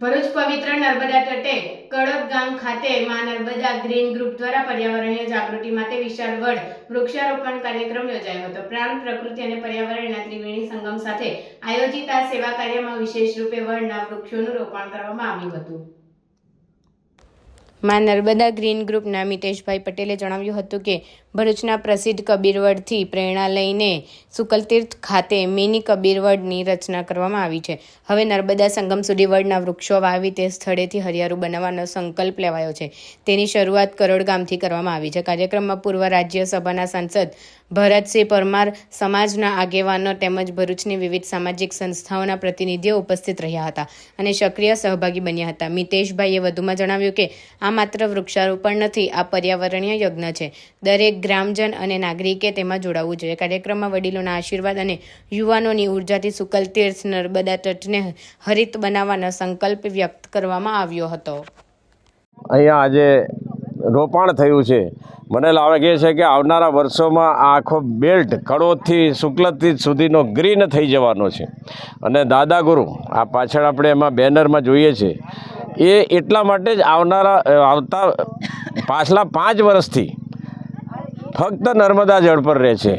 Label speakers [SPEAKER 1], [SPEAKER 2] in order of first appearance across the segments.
[SPEAKER 1] ભરૂચ પવિત્ર નર્મદા તટે કડક ગામ ખાતે માં નર્મદા ગ્રીન ગ્રુપ દ્વારા પર્યાવરણીય જાગૃતિ માટે વિશાળ વડ વૃક્ષારોપણ કાર્યક્રમ યોજાયો હતો. પ્રાણ, પ્રકૃતિ અને પર્યાવરણના ત્રિવેણી સંગમ સાથે આયોજિત આ સેવા કાર્યમાં વિશેષ રૂપે વડના વૃક્ષોનું રોપણ કરવામાં આવ્યું હતું. માં નર્મદા ગ્રીન ગ્રુપના મિતેશભાઈ પટેલે જણાવ્યું હતું કે ભરૂચના પ્રસિદ્ધ કબીરવડથી પ્રેરણા લઈને સુકલતીર્થ ખાતે મિની કબીરવડની રચના કરવામાં આવી છે. હવે નર્મદા સંગમ સુધી વડના વૃક્ષો વાવી તે સ્થળેથી હરિયાળું બનાવવાનો સંકલ્પ લેવાયો છે. તેની શરૂઆત કરોડ ગામથી કરવામાં આવી છે. કાર્યક્રમમાં પૂર્વ રાજ્યસભાના સાંસદ ભરતસિંહ પરમાર, સમાજના આગેવાનો તેમજ ભરૂચની વિવિધ સામાજિક સંસ્થાઓના પ્રતિનિધિઓ ઉપસ્થિત રહ્યા હતા અને સક્રિય સહભાગી બન્યા હતા. મિતેશભાઈએ વધુમાં જણાવ્યું કે, આ માત્ર વૃક્ષારોપણ નથી, આ પર્યાવરણીય યજ્ઞ છે. દરેક ગ્રામજન અને નાગરિકે તેમાં જોડાવવું જોઈએ. કાર્યક્રમમાં વડીલોના આશીર્વાદ અને યુવાનોની ઉર્જાથી સુકલ તીર્થ, નર્મદા તટને હરિત બનાવવાનો સંકલ્પ વ્યક્ત કરવામાં આવ્યો હતો.
[SPEAKER 2] અહીંયા આજે રોપાણ થયું છે. મને લાગે છે કે આવનારા વર્ષોમાં આ આખો બેલ્ટ કડોદથી શુક્લથી સુધીનો ગ્રીન થઈ જવાનો છે. અને દાદા ગુરુ, આ પાછળ આપણે એમાં બેનરમાં જોઈએ છે. એ એટલા માટે જ આવનારા, આવતા પાછલા પાંચ વર્ષથી ફક્ત નર્મદા જળ પર રહે છે.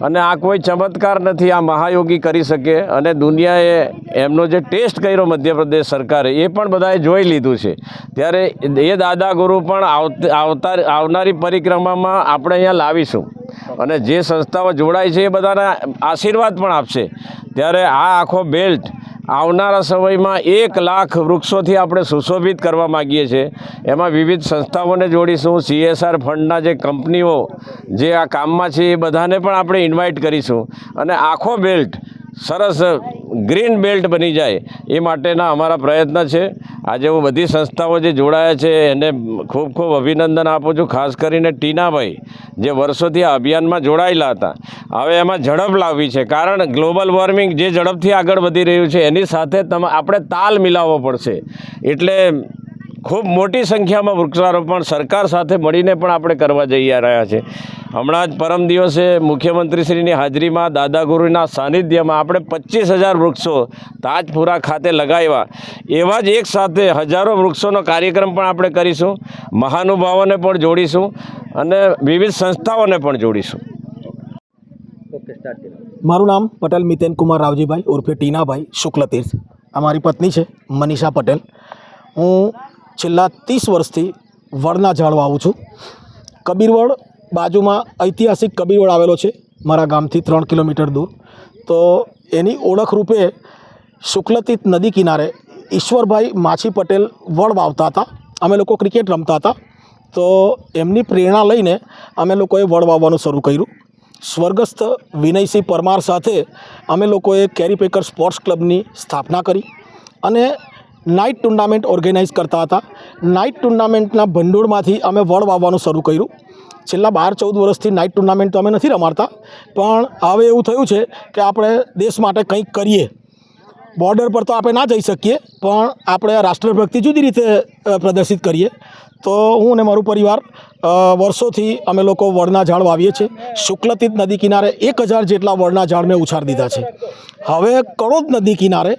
[SPEAKER 2] અને આ કોઈ ચમત્કાર નથી, આ મહાયોગી કરી શકે. અને દુનિયાએ એમનો જે ટેસ્ટ કર્યો મધ્યપ્રદેશ સરકારે, એ પણ બધાએ જોઈ લીધું છે. ત્યારે એ દાદા ગુરુ પણ આવતા, આવનારી પરિક્રમામાં આપણે અહીંયા લાવીશું. અને જે સંસ્થાઓ જોડાય છે એ બધાના આશીર્વાદ પણ આપશે. ત્યારે આ આખો બેલ્ટ આવનારા સમયમાં એક લાખ વૃક્ષોથી આપણે સુશોભિત કરવા માગીએ છીએ. એમાં વિવિધ સંસ્થાઓને જોડીશું. સીએસઆર ફંડના જે કંપનીઓ જે આ કામમાં છે એ બધાને પણ આપણે ઇન્વાઇટ કરીશું. અને આખો બેલ્ટ સરસ ગ્રીન બેલ્ટ બની જાય એ માટેના અમારા પ્રયત્ન છે. આજે હું બધી સંસ્થાઓ જે જોડાયા છે, એને ખૂબ ખૂબ અભિનંદન આપું છું, ખાસ કરીને ટીનાભાઈ, જે વર્ષોથી આ અભિયાનમાં જોડાયેલા હતા. હવે એમાં ઝડપ લાવવી છે, કારણ ગ્લોબલ વોર્મિંગ જે ઝડપથી આગળ વધી રહ્યું છે, એની સાથે તમે, આપણે તાલ મિલાવવો પડશે. એટલે ખૂબ મોટી સંખ્યામાં વૃક્ષારોપણ સરકાર સાથે મળીને પણ આપણે કરવા જઈ રહ્યા છે. હમણાં જ પરમ દિવસે મુખ્યમંત્રીશ્રીની હાજરીમાં દાદાગુરુના સાનિધ્યમાં આપણે પચીસ હજાર વૃક્ષો તાજપુરા ખાતે લગાવ્યા. એવા જ એક સાથે હજારો વૃક્ષોનો કાર્યક્રમ પણ આપણે કરીશું મહાનુભાવોને પણ જોડીશું અને વિવિધ સંસ્થાઓને પણ જોડીશું.
[SPEAKER 3] મારું નામ પટેલ મિતેન કુમાર રાવજીભાઈ ઉર્ફે ટીનાભાઈ શુક્લતીર્થ. અમારી મારી પત્ની છે મનીષા પટેલ. હું છેલ્લા ત્રીસ વર્ષથી વડના ઝાડ વાવું છું. કબીરવડ બાજુમાં ઐતિહાસિક કબીરવડ આવેલો છે, મારા ગામથી ત્રણ કિલોમીટર દૂર. તો એની ઓળખ રૂપે શુક્લતીત નદી કિનારે ઈશ્વરભાઈ માછી પટેલ વડ વાવતા હતા. અમે લોકો ક્રિકેટ રમતા હતા. તો એમની પ્રેરણા લઈને અમે લોકોએ વડ વાવવાનું શરૂ કર્યું. સ્વર્ગસ્થ વિનયસિંહ પરમાર સાથે અમે લોકોએ કેરી પેકર સ્પોર્ટ્સ ક્લબની સ્થાપના કરી અને નાઇટ ટુર્નામેન્ટ ઓર્ગેનાઇઝ કરતા હતા. નાઇટ ટુર્નામેન્ટના ભંડોળમાંથી અમે વડ વાવવાનું શરૂ કર્યું. છેલ્લા બાર ચૌદ વર્ષથી નાઇટ ટુર્નામેન્ટ તો અમે નથી રમાડતા, પણ હવે એવું થયું છે કે આપણે દેશ માટે કંઈક કરીએ. બોર્ડર પર તો આપણે ના જઈ શકીએ, પણ આપણે રાષ્ટ્રભક્તિ જુદી રીતે પ્રદર્શિત કરીએ. તો હું અને મારું પરિવાર વર્ષોથી અમે લોકો વડના ઝાડ વાવીએ છીએ. શુક્લતીત નદી કિનારે એક હજાર જેટલા વડના ઝાડ મેં ઉછાર દીધા છે. હવે કડોદ નદી કિનારે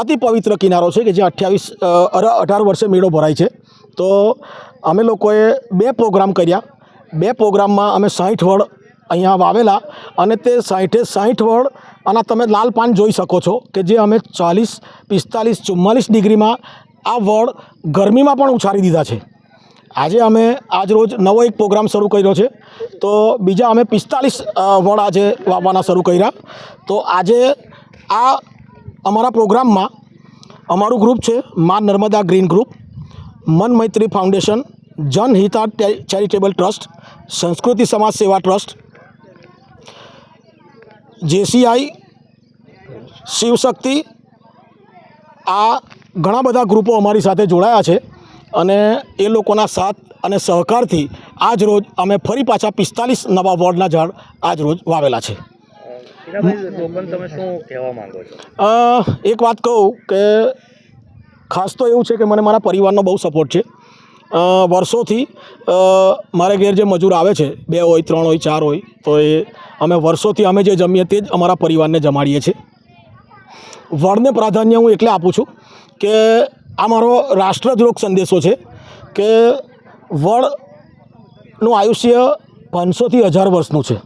[SPEAKER 3] અતિ પવિત્ર કિનારો છે કે જે અઠ્યાવીસ અઢાર વર્ષે મેળો ભરાય છે. તો અમે લોકોએ બે પ્રોગ્રામ કર્યા. બે પ્રોગ્રામમાં અમે સાઠ વડ અહીંયા વાવેલા અને તે સાઠે સાઠ વડ અને તમે લાલ પાન જોઈ શકો છો કે જે અમે ચાલીસ, પિસ્તાલીસ, ચુમ્માલીસ ડિગ્રીમાં આ વડ ગરમીમાં પણ ઉછારી દીધા છે. આજે અમે આજ રોજ નવો એક પ્રોગ્રામ શરૂ કર્યો છે. તો બીજા અમે પિસ્તાલીસ વડ આજે વાવવાના શરૂ કર્યા. તો આજે આ અમારા પ્રોગ્રામમાં અમારું ગ્રુપ છે મા Narmada green group, Man Maitri foundation Janhita charitable trust, સંસ્કૃતિ સમાજ સેવા ટ્રસ્ટ, જેસીઆઈ, શિવશક્તિ, આ ઘણા બધા ગ્રુપો અમારી સાથે જોડાયા છે અને એ લોકોના સાથ અને સહકારથી આજ રોજ અમે ફરી પાછા પિસ્તાલીસ નવા વોર્ડના ઝાડ આજ રોજ વાવેલા છે. એક વાત કહું કે ખાસ તો એવું છે કે મને મારા પરિવારનો બહુ સપોર્ટ છે. વર્ષોથી મારે ઘેર જે મજૂર આવે છે, બે હોય, ત્રણ હોય, ચાર હોય, તો એ અમે વર્ષોથી અમે જે જમીએ તે જ અમારા પરિવારને જમાડીએ છીએ. વળને પ્રાધાન્ય હું એટલે આપું છું કે આ મારો રાષ્ટ્રદ્રોગ સંદેશો છે કે વડનું આયુષ્ય પાંચસોથી હજાર વર્ષનું છે.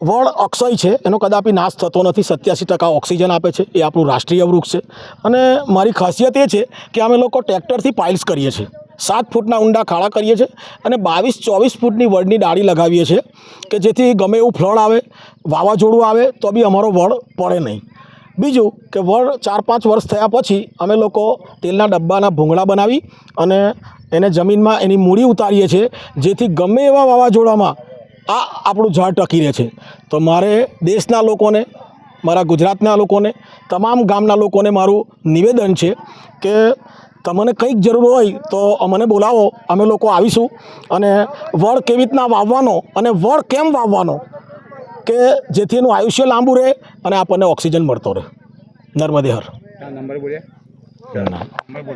[SPEAKER 3] વડ અક્ષય છે, એનો કદાપી નાશ થતો નથી, સત્યાસી ટકા ઓક્સિજન આપે છે, એ આપણું રાષ્ટ્રીય વૃક્ષ છે. અને મારી ખાસિયત એ છે કે અમે લોકો ટ્રેક્ટરથી પાઇલ્સ કરીએ છીએ. સાત ફૂટના ઊંડા ખાડા કરીએ છીએ અને બાવીસ, ચોવીસ ફૂટની વડની ડાળી લગાવીએ છીએ કે જેથી ગમે એવું ફ્લડ આવે, વાવાઝોડું આવે, તો બી અમારો વડ પડે નહીં. બીજું કે વડ ચાર, પાંચ વર્ષ થયા પછી અમે લોકો તેલના ડબ્બાના ભૂંગળા બનાવી અને એને જમીનમાં એની મૂડી ઉતારીએ છીએ જેથી ગમે એવા વાવાઝોડામાં આ આપણું ઝાડ ટકી રહે છે. તો મારે દેશના લોકોને મારા ગુજરાતના લોકોને તમામ ગામના લોકોને મારું નિવેદન છે કે તમને કંઈક જરૂર હોય તો અમને બોલાવો. અમે લોકો આવીશું અને વડ કેવી રીતના વાવવાનો અને વડ કેમ વાવવાનો કે જેથી એનું આયુષ્ય લાંબુ રહે અને આપણને ઓક્સિજન મળતો રહે. નર્મદે હર.
[SPEAKER 4] નંબર બોલ્યા?